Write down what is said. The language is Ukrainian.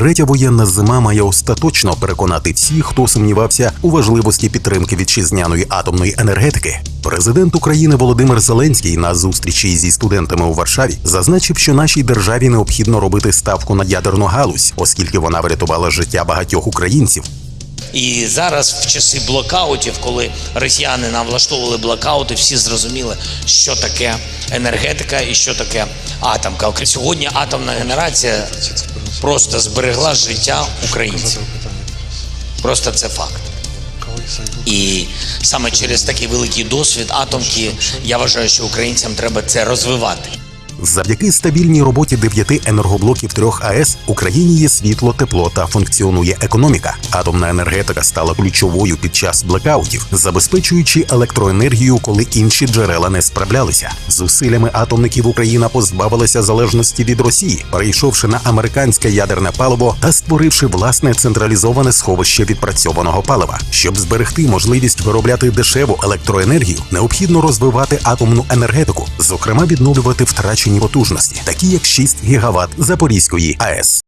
Третя воєнна зима має остаточно переконати всіх, хто сумнівався у важливості підтримки вітчизняної атомної енергетики. Президент України Володимир Зеленський на зустрічі зі студентами у Варшаві зазначив, що нашій державі необхідно робити ставку на ядерну галузь, оскільки вона врятувала життя багатьох українців. І зараз, в часи блокаутів, коли росіяни нам влаштовували блокаути, всі зрозуміли, що таке енергетика і що таке атомка. Сьогодні атомна генерація просто зберегла життя українців. Просто це факт. І саме через такий великий досвід атомки я вважаю, що українцям треба це розвивати. Завдяки стабільній роботі дев'яти енергоблоків трьох АЕС Україні є світло, тепло та функціонує економіка. Атомна енергетика стала ключовою під час блекаутів, забезпечуючи електроенергію, коли інші джерела не справлялися. Зусиллями атомників Україна позбавилася залежності від Росії, перейшовши на американське ядерне паливо та створивши власне централізоване сховище відпрацьованого палива. Щоб зберегти можливість виробляти дешеву електроенергію, необхідно розвивати атомну енергетику, зокрема відновлювати втрачені потужності, такі як 6 гігават Запорізької АЕС.